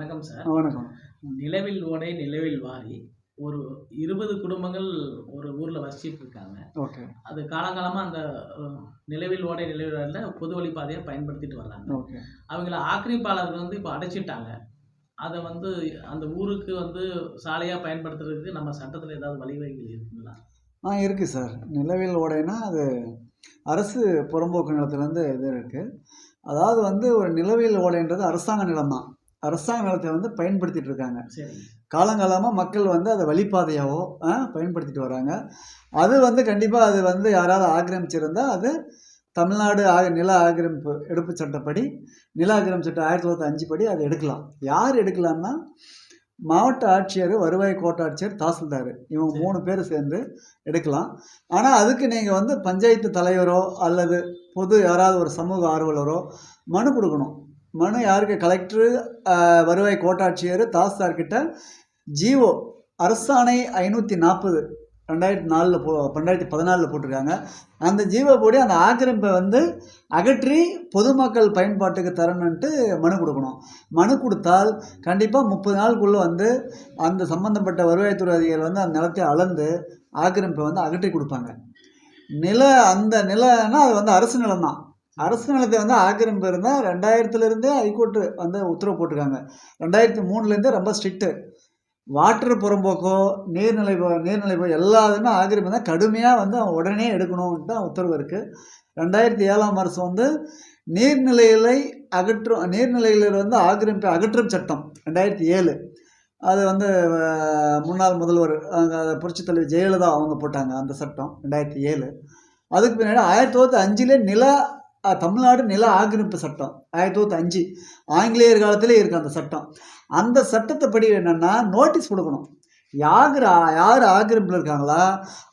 வணக்கம் சார். வணக்கம். நிலவில் ஓடை நிலவில் வாரி. ஒரு இருபது குடும்பங்கள் ஒரு ஊரில் வசிச்சிட்டு இருக்காங்க. ஓகே. அது காலங்காலமாக அந்த நிலவில் ஓடை நிலவில் வாரியில் பொது வழி பாதையை பயன்படுத்திட்டு வர்றாங்க. ஓகே. அவங்கள ஆக்கிரமிப்பாளர்கள் வந்து இப்போ அடைச்சிட்டாங்க. அதை வந்து அந்த ஊருக்கு வந்து சாலையாக பயன்படுத்துறதுக்கு நம்ம சட்டத்தில் ஏதாவது வழிவகைகள் இருக்குங்களா? ஆ இருக்குது சார். நிலவில் ஓடைனா அது அரசு புறம்போக்கு நிலத்துலேருந்து இது இருக்குது அதாவது வந்து ஒரு நிலவியல் ஓடைன்றது அரசாங்க நிலம் தான் அரசாங்க நிலத்தை வந்து பயன்படுத்திட்டு இருக்காங்க. காலங்காலமாக மக்கள் வந்து அதை வழிபாதையாவோ பயன்படுத்திட்டு வராங்க. அது வந்து கண்டிப்பாக அது வந்து யாராவது ஆக்கிரமிச்சிருந்தா அது தமிழ்நாடு ஆக நில ஆக்கிரமிப்பு எடுப்பு சட்டப்படி நில ஆக்கிரமிப்பு சட்டம் ஆயிரத்தி தொள்ளாயிரத்தி அஞ்சு படி அதை எடுக்கலாம். யார் எடுக்கலாம்னா மாவட்ட ஆட்சியர் வருவாய் கோட்டாட்சியர் தாசில்தார். இவங்க. மூணு பேர் சேர்ந்து எடுக்கலாம். ஆனால் அதுக்கு நீங்கள் வந்து பஞ்சாயத்து தலைவரோ அல்லது பொது யாராவது ஒரு சமூக ஆர்வலரோ மனு கொடுக்கணும். மனு யாருக்கு? கலெக்டரு வருவாய் கோட்டாட்சியர் தாசில்தார் கிட்ட ஜிஓ அரசாணை ஐநூற்றி நாற்பது ரெண்டாயிரத்தி நாலில் போ ரெண்டாயிரத்தி பதினாலில் போட்டிருக்காங்க. அந்த ஜீவோ போடி அந்த ஆக்கிரமிப்பை வந்து அகற்றி பொதுமக்கள் பயன்பாட்டுக்கு தரணுன்ட்டு மனு கொடுக்கணும். மனு கொடுத்தால் கண்டிப்பாக முப்பது நாளுக்குள்ளே வந்து அந்த சம்மந்தப்பட்ட வருவாய்த்துறை அதிகாரி வந்து அந்த நிலத்தை அளந்து ஆக்கிரமிப்பை வந்து அகற்றி கொடுப்பாங்க. நில அந்த நிலன்னா அது வந்து அரசு நிலம் தான் அரசு நிலத்தை வந்து ஆக்கிரமிப்பு இருந்தால் ரெண்டாயிரத்துலேருந்தே ஹைகோர்ட்டு வந்து உத்தரவு போட்டிருக்காங்க. ரெண்டாயிரத்தி மூணுலேருந்தே ரொம்ப ஸ்ட்ரிக்ட்டு வாட்டர் புறம்போக்கோ நீர்நிலை நீர்நிலை போ எல்லாத்துமே ஆக்கிரமிப்பு தான் கடுமையாக வந்து அவன் உடனே எடுக்கணும்னு தான் உத்தரவு இருக்குது ரெண்டாயிரத்தி ஏழாம் வருஷம் வந்து நீர்நிலைகளை அகற்றும் நீர்நிலைகளில் வந்து ஆக்கிரமிப்பு அகற்றும் சட்டம் ரெண்டாயிரத்தி ஏழு. அது வந்து முன்னாள் முதல்வர் அங்கே புரட்சித் தலைவர் ஜெயலலிதா அவங்க போட்டாங்க அந்த சட்டம் ரெண்டாயிரத்தி ஏழு. அதுக்கு பின்னாடி ஆயிரத்தி தொள்ளாயிரத்தி அஞ்சிலே நில தமிழ்நாடு நில ஆக்கிரமிப்பு சட்டம் ஆயிரத்தி தொள்ளாயிரத்தி அஞ்சு. ஆங்கிலேயர் காலத்திலே இருக்குது அந்த சட்டம். அந்த சட்டத்தை படி என்னென்னா நோட்டீஸ் கொடுக்கணும். யார் யார் ஆக்கிரமிப்பில் இருக்காங்களா?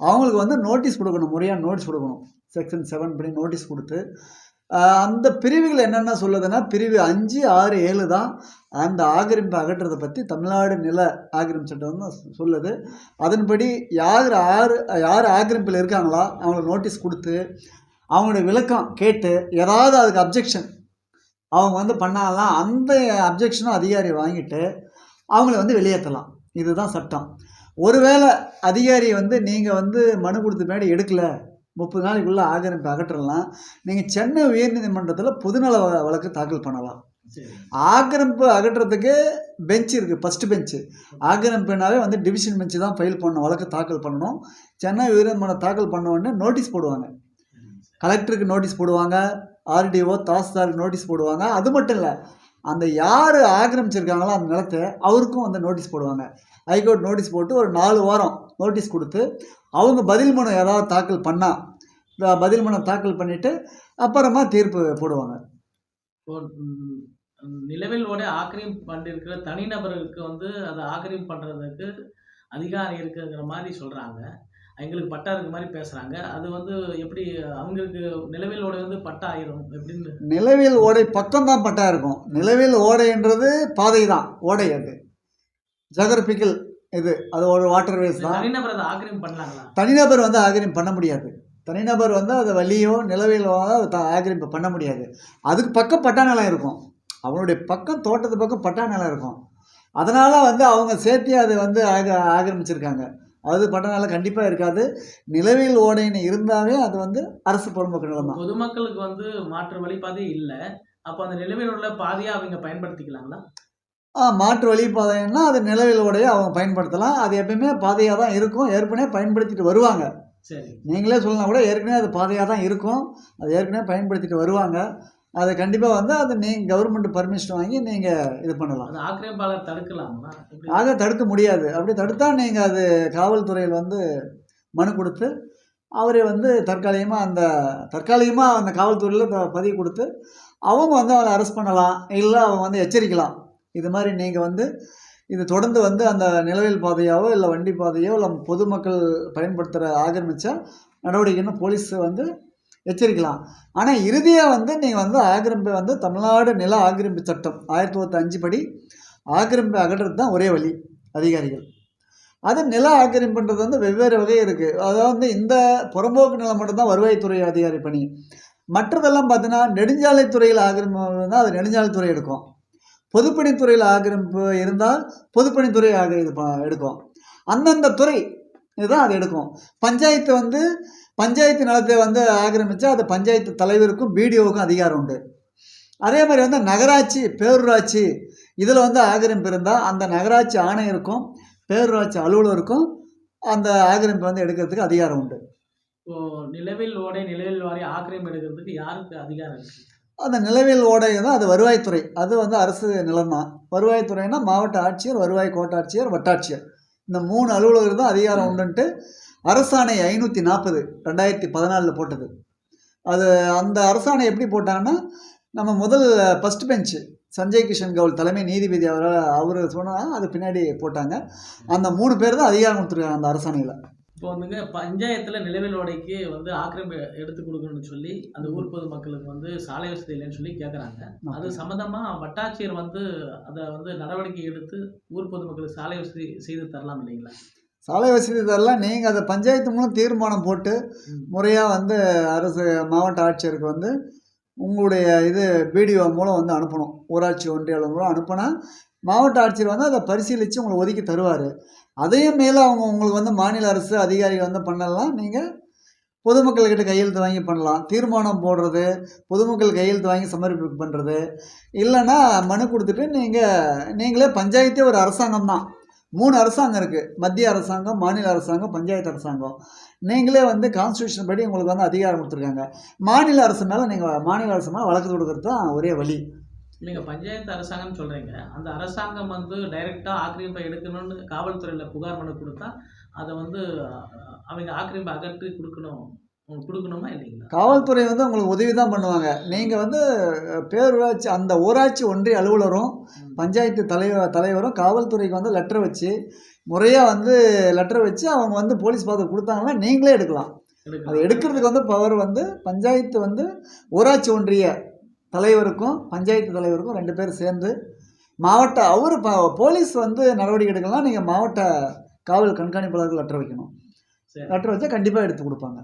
அவங்களுக்கு வந்து நோட்டீஸ் கொடுக்கணும் முறையாக நோட்டீஸ் கொடுக்கணும். செக்ஷன் செவன் படி நோட்டீஸ் கொடுத்து அந்த பிரிவுகள் என்னென்ன சொல்லுதுன்னா பிரிவு அஞ்சு ஆறு ஏழு தான் அந்த ஆக்கிரமிப்பை அகற்றுறதை பற்றி தமிழ்நாடு நில ஆக்கிரமிப்பு சட்டம் தான் சொல்லுது. அதன்படி யார் ஆறு யார் ஆக்கிரமிப்பில் இருக்காங்களா அவங்களுக்கு நோட்டீஸ் கொடுத்து அவங்களுடைய விளக்கம் கேட்டு ஏதாவது அதுக்கு அப்ஜெக்ஷன் அவங்க வந்து பண்ணாலாம் அந்த அப்ஜெக்ஷனும் அதிகாரி வாங்கிட்டு அவங்கள வந்து வெளியேற்றலாம். இதுதான் சட்டம். ஒருவேளை அதிகாரி வந்து நீங்கள் வந்து மனு கொடுத்த பின்னாடி எடுக்கல முப்பது நாளைக்குள்ளே ஆக்கிரமிப்பு அகற்றலாம் நீங்கள் சென்னை உயர்நீதிமன்றத்தில் பொதுநல வழக்கு தாக்கல் பண்ணலாம். ஆக்கிரமிப்பு அகற்றத்துக்கு பெஞ்ச் இருக்குது ஃபஸ்ட்டு பெஞ்சு ஆக்கிரமிப்புனாவே வந்து டிவிஷன் பெஞ்சு தான் ஃபைல் பண்ணணும் வழக்கு தாக்கல் பண்ணணும். சென்னை உயர்நீதிமன்றம் தாக்கல் பண்ண உடனே நோட்டீஸ் போடுவாங்க. கலெக்டருக்கு நோட்டீஸ் போடுவாங்க ஆர்டிஓ தாசில்தாருக்கு நோட்டீஸ் போடுவாங்க. அது மட்டும் இல்லை அந்த யார் ஆக்கிரமிச்சிருக்காங்களோ அந்த நிலத்தை அவருக்கும் வந்து நோட்டீஸ் போடுவாங்க. ஹைகோர்ட் நோட்டீஸ் போட்டு ஒரு நாலு வாரம் நோட்டீஸ் கொடுத்து அவங்க பதில் மனு ஏதாவது தாக்கல் பண்ணால் பதில் மனு தாக்கல் பண்ணிவிட்டு அப்புறமா தீர்ப்பு போடுவாங்க. நிலவில் ஓடை ஆக்கிரமிப்பு பண்ணிருக்கிற தனிநபர்களுக்கு வந்து அதை ஆக்கிரமிப்பு பண்ணுறதுக்கு அதிகாரம் இருக்குங்கிற மாதிரி சொல்கிறாங்க எங்களுக்கு பட்டா இருக்க மாதிரி பேசுகிறாங்க அது வந்து எப்படி அவங்களுக்கு நிலவில் ஓடை வந்து பட்டா ஆயிரும் எப்படின்னு? நிலவியல் ஓடை பக்கம் தான் பட்டா இருக்கும். நிலவியல் ஓடைன்றது பாதை தான் ஓடை அது. ஜெகர்பிக்கல் இது. அது ஒரு வாட்டர் வேஸ் தான். தனிநபர் அதை ஆக்கிரமிப்பு பண்ணலாங்களா? தனிநபர் வந்து ஆக்கிரமிப்பு பண்ண முடியாது. தனிநபர் வந்து அதை வழியோ த- ஆக்கிரமிப்பு பண்ண முடியாது. அதுக்கு பக்கம் பட்டா நிலம் இருக்கும். அவனுடைய பக்கம் தோட்டத்து பக்கம் பட்டா நிலம் இருக்கும். அதனால் வந்து அவங்க சேர்த்தி அதை வந்து ஆக ஆக்கிரமிச்சிருக்காங்க. அது நிலம் கண்டிப்பாக இருக்காது. நிலவியல் ஓடைன்னு இருந்தாவே அது வந்து அரசு பொறுமுக்கு நிலம் தான் பொதுமக்களுக்கு வந்து மாற்று வழிபாதை இல்லை. அப்போ அந்த நிலவில் உள்ள பாதையை அவங்க பயன்படுத்திக்கலாங்களா? ஆ, மாற்று வழிபாதைன்னா அது நிலவியல் ஓடையை அவங்க பயன்படுத்தலாம். அது எப்பயுமே பாதையாக தான் இருக்கும். ஏற்கனவே பயன்படுத்திட்டு வருவாங்க. சரி. நீங்களே சொல்லலாம் கூட ஏற்கனவே அது பாதையாக தான் இருக்கும். அது ஏற்கனவே பயன்படுத்திட்டு வருவாங்க. அது கண்டிப்பாக வந்து அது நீங்கள் கவர்மெண்ட் பர்மிஷன் வாங்கி நீங்கள் இது பண்ணலாம். அது ஆக்கிரமிப்பாளர் தடுக்கலாமா? ஆக தடுக்க முடியாது. அப்படி தடுத்தா நீங்கள் அது காவல்துறையில் வந்து மனு கொடுத்து அவரை வந்து தற்காலிகமாக அந்த தற்காலிகமாக அந்த காவல்துறையில் பதிவு கொடுத்து அவங்க வந்து அவனை அரெஸ்ட் பண்ணலாம். இல்லை அவங்க வந்து எச்சரிக்கலாம். இது மாதிரி நீங்கள் வந்து இது தொடர்ந்து வந்து அந்த நிலவியல் பாதையாவோ இல்லை வண்டி பாதையோ இல்லை பொதுமக்கள் பயன்படுத்துகிற ஆக்கிரமிச்சா நடவடிக்கைன்னு போலீஸ் வந்து வச்சிருக்கலாம் ஆனால் இறுதியாக வந்து நீங்கள் வந்து ஆக்கிரமிப்பு வந்து தமிழ்நாடு நில ஆக்கிரமிப்பு சட்டம் ஆயிரத்தி தொள்ளாயிரத்தி அஞ்சு படி ஆக்கிரமிப்பு அகற்றுறது தான் ஒரே வழி அதிகாரிகள். அது நில ஆக்கிரமிப்புன்றது வந்து வெவ்வேறு வகை இருக்குது அதாவது வந்து இந்த புறம்போக்கு நிலம் மட்டும்தான் வருவாய்த்துறை அதிகாரி பணி. மற்றதெல்லாம் பார்த்தீங்கன்னா நெடுஞ்சாலைத்துறையில் ஆக்கிரமிப்பு தான் அது நெடுஞ்சாலைத்துறை எடுக்கும். பொதுப்பணித்துறையில் ஆக்கிரமிப்பு இருந்தால் பொதுப்பணித்துறை ஆக இது ப- எடுக்கும். அந்தந்த துறை இதுதான் அது எடுக்கும். பஞ்சாயத்து வந்து பஞ்சாயத்து நிலத்தை வந்து ஆக்கிரமித்தா அது பஞ்சாயத்து தலைவருக்கும் பிடிஓவுக்கும் அதிகாரம் உண்டு. அதே மாதிரி வந்து நகராட்சி பேரூராட்சி இதில் வந்து ஆக்கிரமிப்பு இருந்தால் அந்த நகராட்சி ஆணையருக்கும் பேரூராட்சி அலுவலருக்கும் அந்த ஆக்கிரமிப்பு வந்து எடுக்கிறதுக்கு அதிகாரம் உண்டு. இப்போ நிலவில் ஓடை நிலவில் வாரி ஆக்கிரமிப்பு எடுக்கிறதுக்கு யாருக்கு அதிகாரம் அந்த நிலவியல் ஓடை தான் அது வருவாய்த்துறை. அது வந்து அரசு நிலம்தான். வருவாய்த்துறைனா மாவட்ட ஆட்சியர் வருவாய் கோட்டாட்சியர் வட்டாட்சியர். இந்த மூணு அலுவலகர் தான் அதிகாரம் உண்டுன்ட்டு அரசாணை ஐநூற்றி நாற்பது ரெண்டாயிரத்தி பதினாலில் போட்டது. அது அந்த அரசாணை எப்படி போட்டாங்கன்னா நம்ம முதல் ஃபஸ்ட் பெஞ்சு சஞ்சய் கிஷன் கவுல் தலைமை நீதிபதி அவர் அவர் சொன்னால் அது பின்னாடி போட்டாங்க. அந்த மூணு பேர் தான் அதிகாரம் கொடுத்துருக்காங்க அந்த அரசாணையில். இப்போ வந்துங்க பஞ்சாயத்துல நிலவில் ஓடைக்கு வந்து ஆக்கிரமிப்பு எடுத்து கொடுக்கணும்னு சொல்லி அந்த ஊர் பொது மக்களுக்கு வந்து சாலை வசதி இல்லைன்னு சொல்லி கேட்குறாங்க அது சம்மந்தமா வட்டாட்சியர் வந்து அதை வந்து நடவடிக்கை எடுத்து ஊர் பொதுமக்களுக்கு சாலை வசதி செய்து தரலாம் இல்லைங்களா? சாலை வசதி இதெல்லாம் நீங்கள் அதை பஞ்சாயத்து மூலம் தீர்மானம் போட்டு. முறையாக வந்து அரசு மாவட்ட ஆட்சியருக்கு வந்து உங்களுடைய இது பிடிஓ மூலம் வந்து அனுப்பணும். ஊராட்சி ஒன்றிய அலுவலர் மூலம் அனுப்புனா மாவட்ட ஆட்சியர் வந்து அதை பரிசீலித்து உங்களுக்கு ஒதுக்கி தருவார். அதையும் மேலே அவங்க உங்களுக்கு வந்து மாநில அரசு அதிகாரிகள் வந்து பண்ணலாம். நீங்கள் பொதுமக்கள்கிட்ட கையெழுத்து வாங்கி பண்ணலாம். தீர்மானம் போடுறது பொதுமக்கள் கையெழுத்து வாங்கி சமர்ப்பிப்பு பண்ணுறது இல்லைன்னா மனு கொடுத்துட்டு நீங்கள் நீங்களே பஞ்சாயத்தே ஒரு அரசாங்கம் தான். மூணு அரசாங்கம் இருக்குது மத்திய அரசாங்கம் மாநில அரசாங்கம் பஞ்சாயத்து அரசாங்கம். நீங்களே வந்து கான்ஸ்டியூஷன் படி உங்களுக்கு வந்து அதிகாரம் கொடுத்துருக்காங்க. மாநில அரசு மேலே நீங்கள் மாநில அரசு மேலே வழக்கு தொடுக்கிறது தான் ஒரே வழி. நீங்க பஞ்சாயத்து அரசாங்கம் சொல்றீங்க. அந்த அரசாங்கம் வந்து டைரக்டா ஆக்கிரமிப்பை எடுக்கணும்னு காவல்துறையில புகார் மனு கொடுத்தா அதை வந்து அவங்க ஆக்கிரமிப்பை அகற்றி கொடுக்கணும். கொடுக்கணுமா இல்லைங்களா? காவல்துறை வந்து உங்களுக்கு உதவி தான் பண்ணுவாங்க. நீங்கள் வந்து பேரூராட்சி அந்த ஊராட்சி ஒன்றிய அலுவலரும். பஞ்சாயத்து தலைவர் தலைவரும் காவல்துறைக்கு வந்து லெட்டர் வச்சு முறையாக வந்து லெட்டர் வச்சு அவங்க வந்து போலீஸ் பாதை கொடுத்தாங்கன்னா நீங்களே எடுக்கலாம். அது. எடுக்கிறதுக்கு வந்து பவர் வந்து பஞ்சாயத்து வந்து ஊராட்சி ஒன்றிய தலைவருக்கும் பஞ்சாயத்து தலைவருக்கும் ரெண்டு பேரும் சேர்ந்து மாவட்ட அவர் போலீஸ் வந்து நடவடிக்கை எடுக்கலாம் நீங்கள் மாவட்ட காவல் கண்காணிப்பாளருக்கு லெட்டர் வைக்கணும். லெட்டர் வச்சா கண்டிப்பாக எடுத்து கொடுப்பாங்க